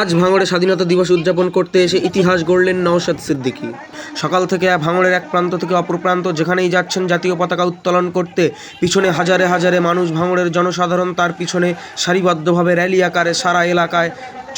আজ ভাঙড়ে স্বাধীনতা দিবস উদযাপন করতে এসে ইতিহাস গড়লেন নওশাদ সিদ্দিকী। সকাল থেকে ভাঙড়ের এক প্রান্ত থেকে অপর প্রান্ত যেখানেই যাচ্ছেন জাতীয় পতাকা উত্তোলন করতে, পিছনে হাজারে হাজারে মানুষ ভাঙড়ের জনসাধারণ তার পিছনে সারিবদ্ধভাবে র্যালি আকারে সারা এলাকায়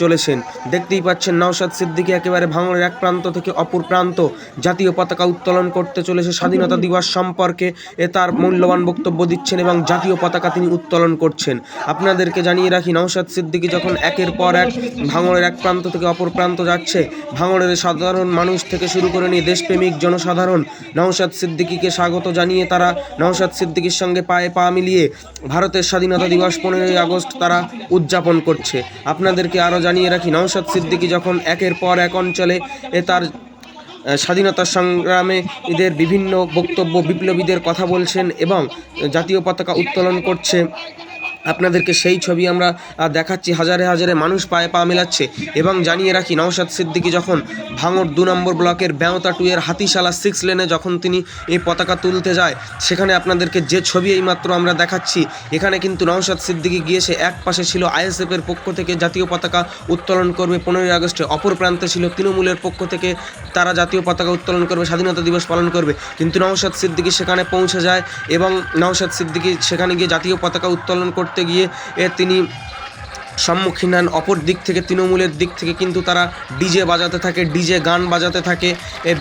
চলেছেন। দেখতেই পাচ্ছেন নওশাদ সিদ্দিকী একেবারে ভাঙড়ের এক প্রান্ত থেকে অপর প্রান্ত। জাতীয় পতাকা উত্তোলন করতে চলেছে স্বাধীনতা দিবস সম্পর্কে। এ তার মূল্যবান বক্তব্য দিচ্ছেন এবং জাতীয় পতাকা তিনি উত্তোলন করছেন। আপনাদেরকে জানিয়ে রাখি, নওশাদ সিদ্দিকী যখন একের পর এক ভাঙড়ের এক প্রান্ত থেকে অপর প্রান্ত যাচ্ছে ভাঙড়ের সাধারণ মানুষ থেকে শুরু করে নিয়ে দেশপ্রেমিক জনসাধারণ, নওশাদ সিদ্দিকীকে স্বাগত জানিয়ে তারা নওশাদ সিদ্দিকীর সঙ্গে পায়ে পা মিলিয়ে ভারতের স্বাধীনতা দিবস পনেরোই আগস্ট তারা উদযাপন করছে। আপনাদেরকে আরও জানিয়ে রাখি, নওশাদ সিদ্দিকী যখন একের পর এক অঞ্চলে এ তার স্বাধীনতা সংগ্রামে এদের বিভিন্ন বক্তব্য বিপ্লবীদের কথা বলছেন এবং জাতীয় পতাকা উত্তোলন করছে আপনাদেরকে সেই ছবি আমরা দেখাচ্ছি। হাজারে হাজারে মানুষ পায়ে পা মেলাচ্ছে এবং জানিয়ে রাখি, নওশাদ সিদ্দিকী যখন ভাঙড় দু নম্বর ব্লকের ব্যাওতা টু এর হাতিশালা সিক্স লেনে যখন তিনি এই পতাকা তুলতে যায়, সেখানে আপনাদেরকে যে ছবি এইমাত্র আমরা দেখাচ্ছি, এখানে কিন্তু নওশাদ সিদ্দিকী গিয়েছে এক পাশে ছিল আইএসএফ এর পক্ষ থেকে জাতীয় পতাকা উত্তোলন করবে পনেরোই আগস্টে, অপর প্রান্তে ছিল তৃণমূলের পক্ষ থেকে তারা জাতীয় পতাকা উত্তোলন করবে, স্বাধীনতা দিবস পালন করবে। কিন্তু নওশাদ সিদ্দিকী সেখানে পৌঁছে যায় এবং নওশাদ সিদ্দিকী সেখানে গিয়ে জাতীয় পতাকা উত্তোলন করতে গিয়ে এ তিনি সম্মুখীন হন। অপর দিক থেকে, তৃণমূলের দিক থেকে কিন্তু তারা ডিজে বাজাতে থাকে, ডিজে গান বাজাতে থাকে। এ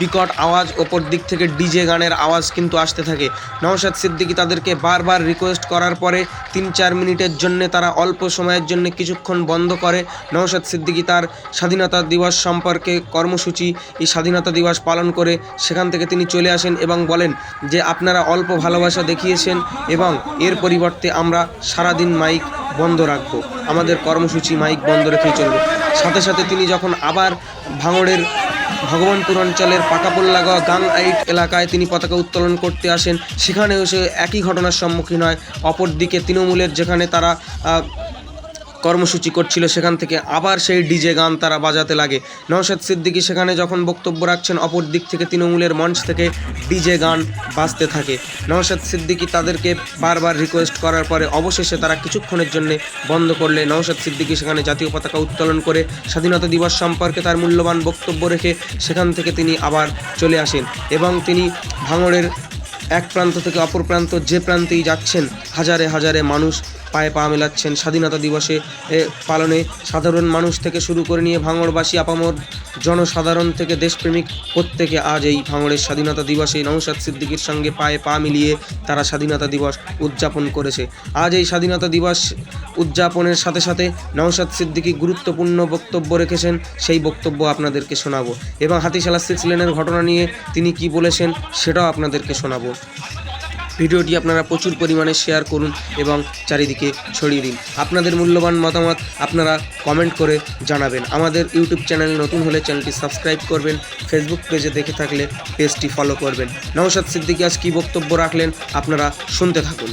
বিকট আওয়াজ ওপর দিক থেকে ডিজে গানের আওয়াজ কিন্তু আসতে থাকে। নওশাদ সিদ্দিকী তাদেরকে বারবার রিকোয়েস্ট করার পরে তিন চার মিনিটের জন্য তারা অল্প সময়ের জন্য কিছুক্ষণ বন্ধ করে। নওশাদ সিদ্দিকী তার স্বাধীনতা দিবস সম্পর্কে কর্মসূচি, এই স্বাধীনতা দিবস পালন করে সেখান থেকে তিনি চলে আসেন এবং বলেন যে, আপনারা অল্প ভালোবাসা দেখিয়েছেন এবং এর পরিবর্তে আমরা সারাদিন মাইক বন্ধ রাখব। আমাদের কর্মসূচি মাইক বন্ধ রেখেই চলবে। সাথে সাথে তিনি যখন আবার ভাঙড়ের ভগবানপুর অঞ্চলের পাকাপোল্লাগা গাং আইট এলাকায় তিনি পতাকা উত্তোলন করতে আসেন, সেখানেও সে একই ঘটনার সম্মুখীন হয়। অপরদিকে তৃণমূলের যেখানে তারা কর্মসূচি করছিল, সেখান থেকে আবার সেই ডিজে গান তারা বাজাতে লাগে। নওশাদ সিদ্দিকী সেখানে যখন বক্তব্য রাখছেন, অপর দিক থেকে তৃণমূলের মঞ্চ থেকে ডিজে গান বাজতে থাকে। নওশাদ সিদ্দিকী তাদেরকে বারবার রিকোয়েস্ট করার পরে অবশেষে তারা কিছুক্ষণের জন্য বন্ধ করলে। নওশাদ সিদ্দিকী সেখানে জাতীয় পতাকা উত্তোলন করে স্বাধীনতা দিবস সম্পর্কে তার মূল্যবান বক্তব্য রেখে সেখান থেকে তিনি আবার চলে আসেন এবং তিনি ভাঙড়ের এক প্রান্ত থেকে অপর প্রান্ত যে প্রান্তেই যাচ্ছেন, হাজারে হাজারে মানুষ পায়ে পা মেলাচ্ছেন। স্বাধীনতা দিবসে পালনে সাধারণ মানুষ থেকে শুরু করে নিয়ে ভাঙড়বাসী, আপামর জনসাধারণ থেকে দেশপ্রেমিক প্রত্যেকে আজ এই ভাঙড়ের স্বাধীনতা দিবসে নৌসাদ সিদ্দিকীর সঙ্গে পায়ে পা মিলিয়ে তারা স্বাধীনতা দিবস উদযাপন করেছে। আজ এই স্বাধীনতা দিবস উদযাপনের সাথে সাথে নৌসাদ সিদ্দিকী গুরুত্বপূর্ণ বক্তব্য রেখেছেন, সেই বক্তব্য আপনাদেরকে শোনাবো। এবং হাতিশালা সিক্স লেনের ঘটনা নিয়ে তিনি কি বলেছেন, সেটাও আপনাদেরকে শোনাবো। ভিডিওটি আপনারা প্রচুর পরিমাণে শেয়ার করুন এবং চারিদিকে ছড়িয়ে দিন। আপনাদের মূল্যবান মতামত আপনারা কমেন্ট করে জানাবেন। আমাদের ইউটিউব চ্যানেল নতুন হলে চ্যানেলটি সাবস্ক্রাইব করবেন ফেসবুক পেজে দেখে থাকলে পেজটি ফলো করবেন। নওশাদ সিদ্দিকী আজ কী বক্তব্য রাখলেন আপনারা শুনতে থাকুন।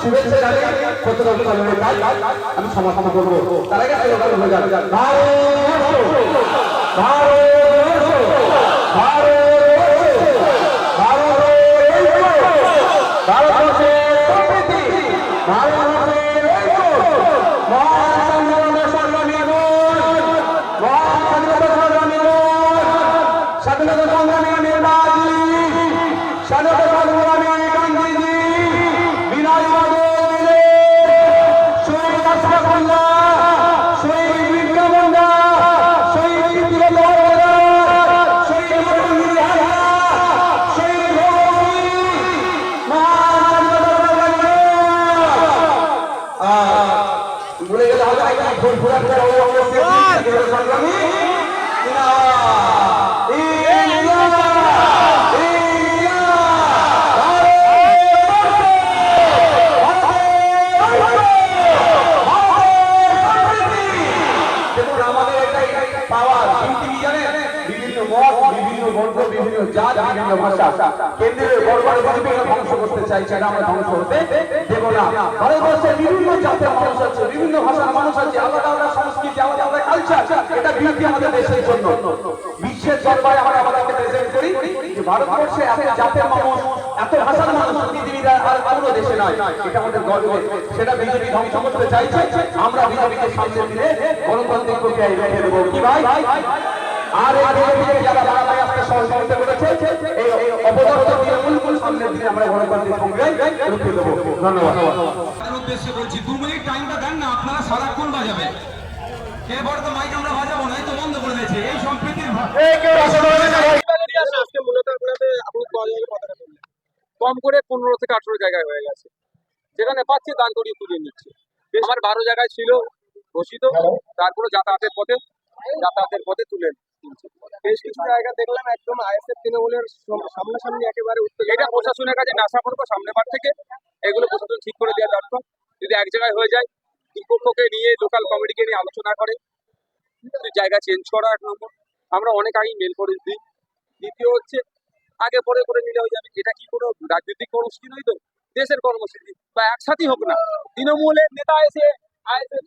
শুভেচ্ছা জানিয়ে পতাকা উত্তোলনের কাজ আমি সমাধান করব তার আগে স্লোগান হয়ে স্বাধীনতা সংগ্রামী সংগ্রামী আমাদের এটাই পাওয়ার কিন্তু ইন্দিরা ইন্দিরা বিভিন্ন ভাষা কেন্দ্রের বড় বড় ধ্বংস করতে চাইছে এটা আমরা ধ্বংস হতে দেব না। ভারতবর্ষে বিভিন্ন জাতের মানুষ আছে বিভিন্ন ভাষার মানুষ আছে আলাদা আলাদা সংস্কৃতি আলাদা আলাদা কালচার এটা বিরোধী আমাদের দেশের জন্য। বিশ্বের দরবারে আমরা আমাদেরকে প্রেজেন্ট করি যে ভারতবর্ষে এত জাতের মানুষ এত ভাষার মানুষ পৃথিবীর আর আর কোনো দেশে নয় এটা আমাদের গর্বের সেটা বিজেপি ধ্বংস করতে চাইছে আমরা বিজেপিকে সামনে দিলে গণতান্ত্রিক প্রক্রিয়ায় রেখে দেবো। কি ভাই? আর এই বিজেপিকে যারা তৃণমূল সামনের আমরা গণতান্ত্রিক প্রক্রিয়ায় রুখে দেবো। ধন্যবাদ। উদ্দেশ্যে বলছি দু মিনিট টাইমটা দেন না আপনারা সারাক্ষণ বাজাবেন। এরপর তো মাইক আমরা বাজাবো না তো বন্ধ করে দিয়েছে এই সম্প্রীতির আজকে মূলত আপনাদের আপনি ক জায়গায় কম করে পনেরো থেকে আঠেরো জায়গায় হয়ে গেছে। যেখানে পাচ্ছে দান করিয়ে তুলে নিচ্ছে। আমার বারো জায়গায় ছিল ঘোষিত। তারপরে যাতায়াতের পথে যাতায়াতের পথে তুলে নিচ্ছে। বেশ কিছু জায়গা দেখলাম একদম আইএসএফ তৃণমূলের সামনাসামনি একেবারে এটা প্রশাসনের কাছে আশা করব সামনে বার থেকে। এগুলো প্রশাসন ঠিক করে দেওয়া দরকার। যদি এক জায়গায় হয়ে যায় দুপক্ষকে নিয়ে লোকাল কমিটিকে নিয়ে আলোচনা করে। জায়গা চেঞ্জ করা এক নম্বর। আমরা অনেক আগেই মেল করে দিই দ্বিতীয় হচ্ছে আগে পরে করে নিলে হয়ে যাবে। এটা কি কোনো রাজনৈতিক কর্মসূচি নয় তো? দেশের কর্মসূচি। বা একসাথেই হোক না। তৃণমূলের নেতা এসে আইএসএফ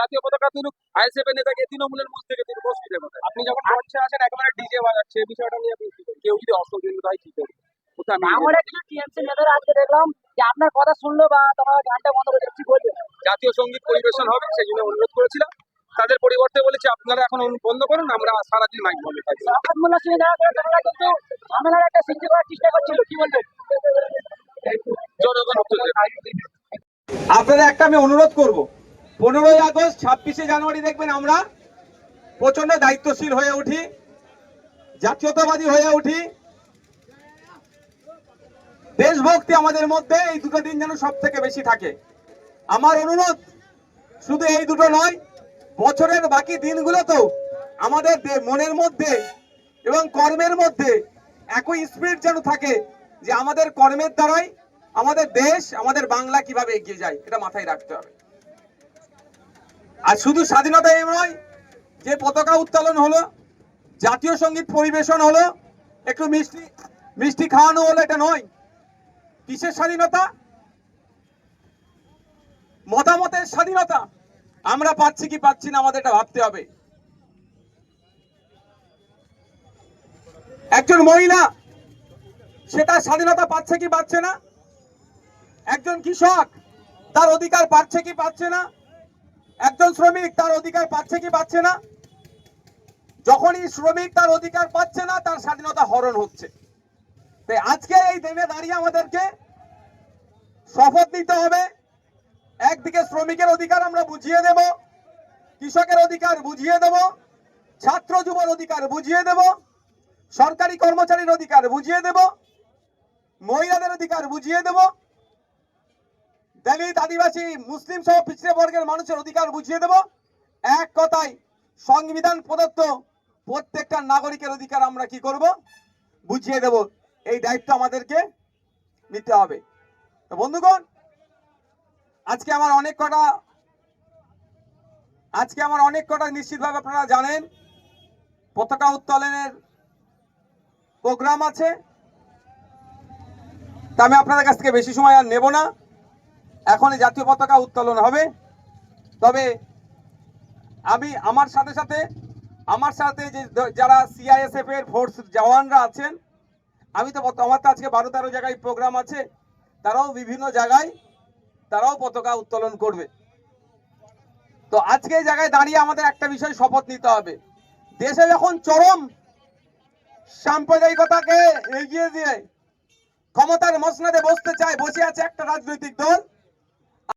জাতীয় পতাকা তুলুক আইএসএফ এর নেতাকে তৃণমূলের মঞ্চ থেকে অসুবিধা কোথায় আপনি যখন মঞ্চে আছেন একেবারে ডিজে বাজাচ্ছে এই বিষয়টা নিয়ে আপনি? কেউ যদি অসুবিধা হয় কি করবে আপনার কথা শুনলো বা তোমার গানটা বন্ধ করে বলবে জাতীয় সংগীত পরিবেশন হবে সেই জন্য অনুরোধ করেছিলাম। তাদের পরিবর্তে বলেছে আপনারা এখন বন্ধ করুন আমরা সারাদিন মাইক বন্ধ ঝামেলার একটা সৃষ্টি করার চেষ্টা করছিল কি বলবেন জনগণ উত্তর আপনাদের একটা আমি অনুরোধ করব। পনেরোই আগস্ট, ছাব্বিশে জানুয়ারি দেখবেন আমরা প্রচণ্ড দায়িত্বশীল হয়ে উঠি, জাতীয়তাবাদী হয়ে উঠি। দেশভক্তি আমাদের মধ্যে এই দুটো দিন যেন সব থেকে বেশি থাকে। আমার অনুরোধ, শুধু এই দুটো নয়, বছরের বাকি দিনগুলোতেও আমাদের মনের মধ্যে এবং কর্মের মধ্যে একই স্পিরিট যেন থাকে যে আমাদের কর্মের দ্বারাই আমাদের দেশ, আমাদের বাংলা কীভাবে এগিয়ে যায়, এটা মাথায় রাখতে হবে। আর শুধু স্বাধীনতা এই নয়, যে পতাকা উত্তোলন হলো, জাতীয় সংগীত পরিবেশন হলো, একটু মিষ্টি মিষ্টি খাওয়ানো হলো, এটা নয়। কিসের স্বাধীনতা? মতামতের স্বাধীনতা। আমরা পাচ্ছি কি পাচ্ছি না, আমাদের এটা ভাবতে হবে। একজন মহিলা, সে তার স্বাধীনতা পাচ্ছে কি পাচ্ছে না? একজন কৃষক, তার অধিকার পাচ্ছে কি পাচ্ছে না? একজন শ্রমিক তার অধিকার পাচ্ছে কি পাচ্ছে না? যখনই শ্রমিক তার অধিকার পাচ্ছে না, তার স্বাধীনতা হরণ হচ্ছে। তাই আজকে এই দিনে দাঁড়িয়ে আমাদেরকে শপথ নিতে হবে। একদিকে শ্রমিকের অধিকার আমরা বুঝিয়ে দেব, কৃষকের অধিকার বুঝিয়ে দেব, ছাত্র যুবর অধিকার বুঝিয়ে দেব, সরকারি কর্মচারীর অধিকার বুঝিয়ে দেব, মহিলাদের অধিকার বুঝিয়ে দেব দলিত আদিবাসী, মুসলিম সহ পিছিয়ে বর্গের মানুষের অধিকার বুঝিয়ে দেব। এক কথায়, সংবিধান প্রদত্ত প্রত্যেকটা নাগরিকের অধিকার আমরা কি করব? বুঝিয়ে দেব। এই দায়িত্ব আমাদেরকে নিতে হবে। তো বন্ধুগণ, আজকে আমার অনেক কটা, আজকে আমার অনেক কটা নিশ্চিতভাবে আপনারা জানেন। পতাকা উত্তোলনের প্রোগ্রাম আছে। তা আমি আপনাদের কাছ থেকে বেশি সময় আর নেব না। এখনই জাতীয় পতাকা উত্তোলন হবে। তবে আমি আমার সাথে সাথে, আমার সাথে যে যারা সিআইএসএফ এর ফোর্স জওয়ানরা আছেন, আমি তো আমার তো আজকে বারো তেরো জায়গায় প্রোগ্রাম আছে, তারাও বিভিন্ন জায়গায় তারাও পতাকা উত্তোলন করবে। তো আজকে এই জায়গায় দাঁড়িয়ে আমাদের একটা বিষয় শপথ নিতে হবে। দেশে যখন চরম সাম্প্রদায়িকতাকে এগিয়ে দিয়ে ক্ষমতার মসনাদে বসতে চায়, বসে আছে একটা রাজনৈতিক দল